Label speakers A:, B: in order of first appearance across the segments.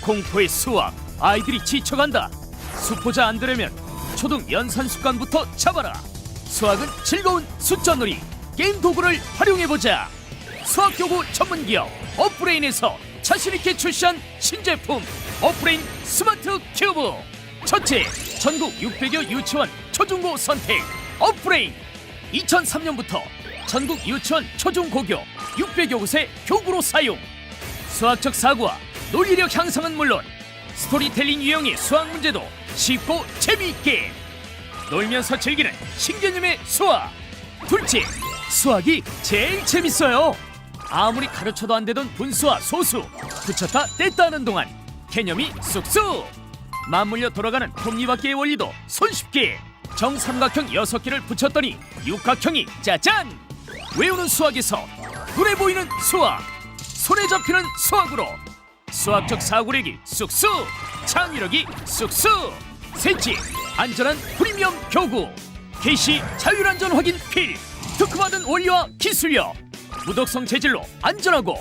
A: 공포의 수학 아이들이 지쳐간다. 수포자 안 되려면 초등 연산 습관부터 잡아라. 수학은 즐거운 숫자놀이. 게임 도구를 활용해보자. 수학교구 전문기업 업브레인에서 자신있게 출시한 신제품 업브레인 스마트 큐브. 첫째 전국 600여 유치원 초중고 선택 업브레인. 2003년부터 전국 유치원 초중고교 600여 곳의 교구로 사용. 수학적 사고와 논리력 향상은 물론 스토리텔링 유형의 수학 문제도 쉽고 재미있게 놀면서 즐기는 신개념의 수학. 둘째 수학이 제일 재밌어요. 아무리 가르쳐도 안 되던 분수와 소수 붙였다 뗐다 하는 동안 개념이 쑥쑥. 맞물려 돌아가는 톱니바퀴의 원리도 손쉽게 정삼각형 6개를 붙였더니 육각형이 짜잔! 외우는 수학에서 눈에 보이는 수학 손에 잡히는 수학으로 수학적 사고력이 쑥쑥 창의력이 쑥쑥 셋째 안전한 프리미엄 교구 개시 자율안전 확인 필 특허받은 원리와 기술력 무독성 재질로 안전하고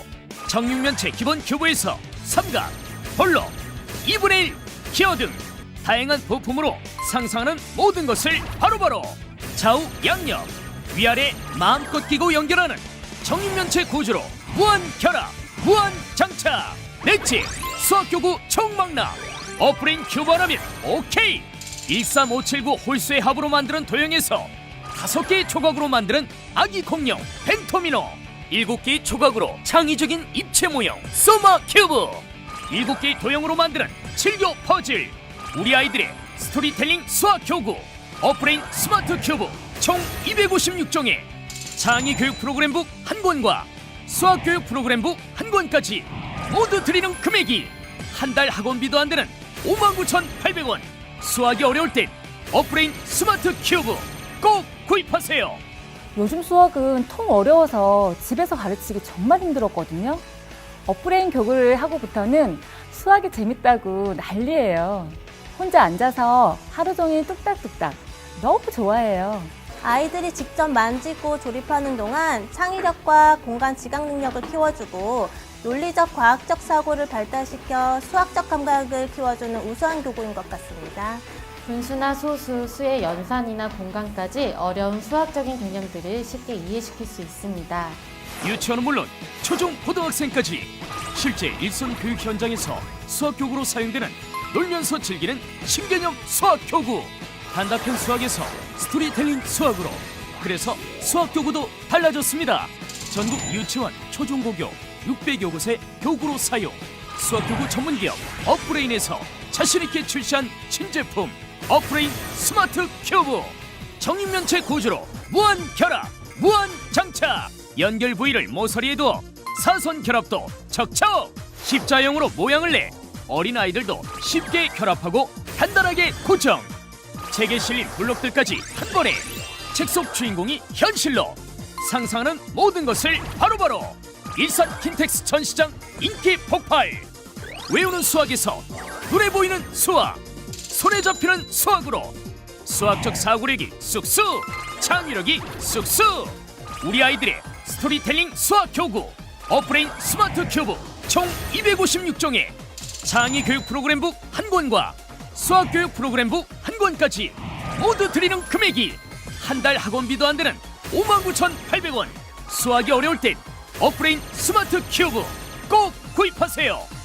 A: 정육면체 기본 큐브에서 삼각 볼록 2분의 1 기어 등 다양한 부품으로 상상하는 모든 것을 바로바로 좌우 양옆 위아래 마음껏 끼고 연결하는 정육면체 구조로 무한 결합 무한 장착 넷째 수학교구 총망라. 큐브 하나면 오케이 13579 홀수의 합으로 만드는 도형에서 다섯 개의 조각으로 만드는 아기 공룡 벤토미노. 일곱 개의 조각으로 창의적인 입체 모형 소마 큐브. 일곱 개의 도형으로 만드는 즐겨 퍼즐. 우리 아이들의 스토리텔링 수학 교구 어플인 스마트 큐브 총 256종의 창의 교육 프로그램북 한 권과 수학 교육 프로그램북 한 권까지 모두 드리는 금액이 한 달 학원비도 안 되는 59,800원 수학이 어려울 땐 어플인 스마트 큐브 꼭 구입하세요
B: 요즘 수학은 통 어려워서 집에서 가르치기 정말 힘들었거든요. 업브레인 교구를 하고부터는 수학이 재밌다고 난리예요. 혼자 앉아서 하루 종일 뚝딱뚝딱 너무 좋아해요.
C: 아이들이 직접 만지고 조립하는 동안 창의력과 공간 지각 능력을 키워주고 논리적 과학적 사고를 발달시켜 수학적 감각을 키워주는 우수한 교구인 것 같습니다.
D: 분수나 소수, 수의 연산이나 공간까지 어려운 수학적인 개념들을 쉽게 이해시킬 수 있습니다.
A: 유치원은 물론 초중 고등학생까지 실제 일선 교육 현장에서 수학 교구로 사용되는 놀면서 즐기는 신개념 수학 교구 단답형 수학에서 스토리텔링 수학으로 그래서 수학 교구도 달라졌습니다 전국 유치원 초중고교 600여 곳의 교구로 사용 수학 교구 전문 기업 업브레인에서 자신 있게 출시한 신제품 업브레인 스마트 큐브 정육면체 구조로 무한 결합, 무한 장착. 연결 부위를 모서리에 두어 사선 결합도 척척. 십자형으로 모양을 내 어린 아이들도 쉽게 결합하고 간단하게 고정. 책에 실린 블록들까지 한 번에 책 속 주인공이 현실로 상상하는 모든 것을 바로바로 일산 킨텍스 전시장 인기 폭발. 외우는 수학에서 눈에 보이는 수학, 손에 잡히는 수학으로 수학적 사고력이 쑥쑥 창의력이 쑥쑥 우리 아이들의 스토리텔링 수학 교구 어플인 스마트 큐브 총 256종의 창의 교육 프로그램북 한 권과 수학 교육 프로그램북 한 권까지 모두 드리는 금액이 한 달 학원비도 안 되는 59,800원 수학이 어려울 땐 어플인 스마트 큐브 꼭 구입하세요